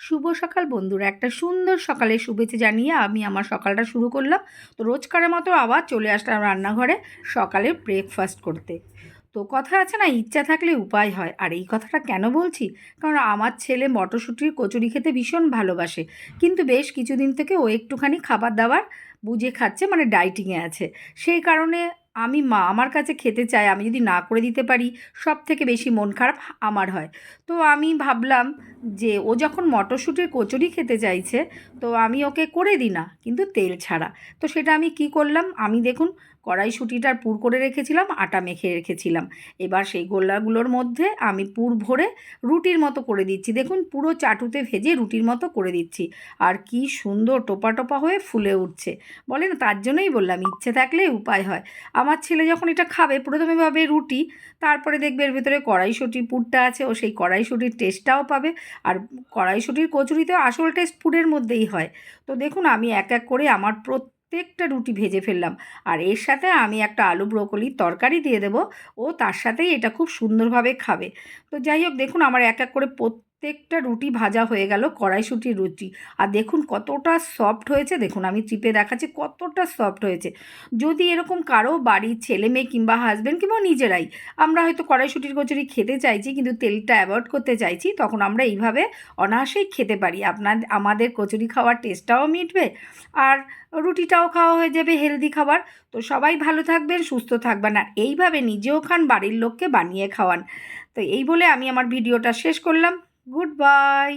শুভ সকাল বন্ধুরা। একটা সুন্দর সকালে শুভেচ্ছা জানিয়ে আমি আমার সকালটা শুরু করলাম। তো রোজকারের মতো আবার চলে আসলাম রান্নাঘরে সকালে ব্রেকফাস্ট করতে। তো কথা আছে না, ইচ্ছা থাকলে উপায় হয়। আর এই কথাটা কেন বলছি? কারণ আমার ছেলে মটরশুঁটির কচুরি খেতে ভীষণ ভালোবাসে। কিন্তু বেশ কিছুদিন থেকে ও একটুখানি খাবার দাবার বুঝে খাচ্ছে মানে ডাইটিংয়ে আছে। সেই কারণে আমি মা আমার কাছে খেতে চাই আমি যদি না করে দিতে পারি সব থেকে বেশি মন খারাপ আমার হয়। তো আমি ভাবলাম যে ও যখন মটরশুঁটির কচুরি খেতে চাইছে, তো আমি ওকে করে দিই না, কিন্তু তেল ছাড়া। তো সেটা আমি কি করলাম? আমি দেখুন, কড়াইশুঁটিটার পুর করে রেখেছিলাম, আটা মেখে রেখেছিলাম। এবার সেই গোল্লাগুলোর মধ্যে আমি পুর ভরে রুটির মতো করে দিচ্ছি। দেখুন, পুরো চাটুতে ভেজে রুটির মতো করে দিচ্ছি। আর কি সুন্দর টোপা টোপা হয়ে ফুলে উঠছে। বলে না, তার জন্যই বললাম, ইচ্ছে থাকলে উপায় হয়। আমার ছেলে যখন এটা খাবে, প্রথমে ভাবে রুটি, তারপরে দেখবে এর ভেতরে কড়াইশুঁটির পুরটা আছে, ও সেই কড়াইশুঁটির টেস্টটাও পাবে। আর কড়াইশুঁটির কচুরিতে আসল টেস্ট ফুডের মধ্যেই হয়। তো দেখুন, আমি এক এক করে আমার প্রত্যেকটা রুটি ভেজে ফেললাম। আর এর সাথে আমি একটা আলু ব্রোকলির তরকারি দিয়ে দেবো। ও তার সাথেই এটা খুব সুন্দরভাবে খাবে। তো যাই হোক, দেখুন, আমার এক এক করে প্রত্যেকটা রুটি ভাজা হয়ে গেল কড়াইশুঁটির রুটি। আর দেখুন কতটা সফট হয়েছে, দেখুন আমি চিপে দেখাচ্ছি কতটা সফট হয়েছে। যদি এরকম কারও বাড়ির ছেলে মেয়ে কিংবা হাজব্যান্ড কিংবা নিজেরাই আমরা হয়তো কড়াইশুঁটির কচুরি খেতে চাইছি কিন্তু তেলটা অ্যাভয়েড করতে চাইছি, তখন আমরা এইভাবে অনায়াসেই খেতে পারি। আপনার, আমাদের কচুরি খাওয়ার টেস্টটাও মিটবে আর রুটিটাও খাওয়া হয়ে যাবে হেলদি খাবার। তো সবাই ভালো থাকবেন, সুস্থ থাকবেন আর এইভাবে নিজেও খান, বাড়ির লোককে বানিয়ে খাওয়ান। তো এই বলে আমি আমার ভিডিওটা শেষ করলাম। Good bye